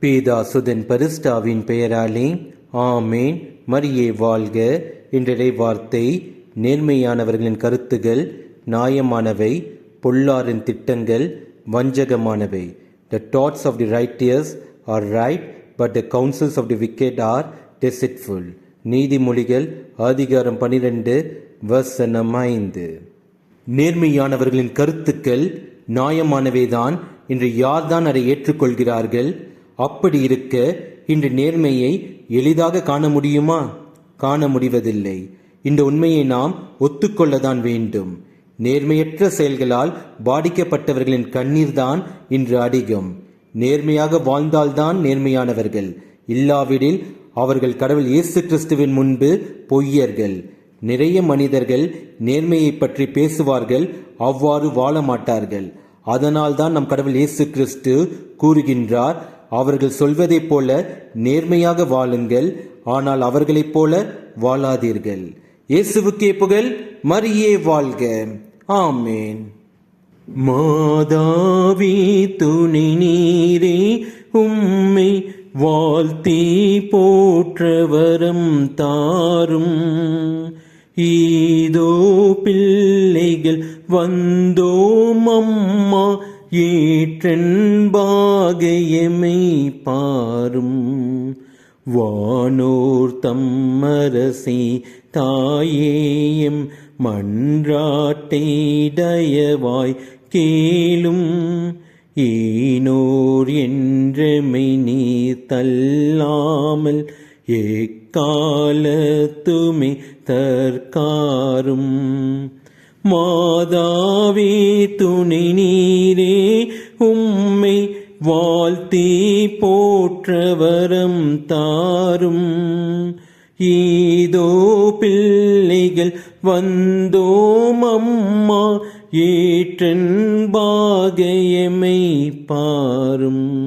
பேதாசுதன் பரிஸ்டாவின் பெயராலே ஆமேன். மரியே வாழ்க. என்றடை வார்த்தை நேர்மையானவர்களின் கருத்துகள் நியாயமானவை பொல்லாரின் திட்டங்கள் வஞ்சகமானவை. The thoughts of the righteous are right but the counsels of the wicked are deceitful நீதிமொழிகள் அதிகாரம் பனிரெண்டு வசனம் ஐந்து. நேர்மையானவர்களின் கருத்துக்கள் நியாயமானவைதான். இன்று யார்தான் அதை ஏற்றுக்கொள்கிறார்கள்? அப்படி இருக்க இன்று நேர்மையை எளிதாக காண முடியுமா? காண முடிவதில்லை. இந்த உண்மையை நாம் ஒத்துக்கொள்ளதான் வேண்டும். நேர்மையற்ற செயல்களால் பாதிக்கப்பட்டவர்களின் கண்ணீர்தான் இன்று அதிகம் நேர்மையாக வாழ்ந்தால்தான் நேர்மையானவர்கள். இல்லாவிடில் அவர்கள் கடவுள் இயேசு கிறிஸ்துவின் முன்பு பொய்யர்கள். நிறைய மனிதர்கள் நேர்மையை பற்றி பேசுவார்கள் அவ்வாறு வாழ மாட்டார்கள். அதனால்தான் நம் கடவுள் இயேசு கிறிஸ்து கூறுகின்றார் அவர்கள் சொல்வதைப் போல நேர்மையாக வாழுங்கள் ஆனால் அவர்களைப் போல வாழாதீர்கள். இயேசுவுக்கே புகழ் மரியே வாழ்க. ஆமேன். மாதாவி துணி நீரே உம்மை வாழ்த்தி போற்றவரம் தாரும். ஈதோ பிள்ளைகள் வந்தோம் அம்மா ஏற்றென்பாகையமை பாரும் வானோர் தம்மரசி தாயேயம் மன்றாட்டை தயவாய் கேளும். ஏனோர் என்றமை நீ தள்ளாமல் எக்காலத்துமே தற்காரும். மாதாவே துணை நீரே உம்மை வாழ்த்தி போற்றவரம் தாரும். ஈதோ பிள்ளைகள் வந்தோம் அம்மா ஏற்றன் பாகையமை பாரும்.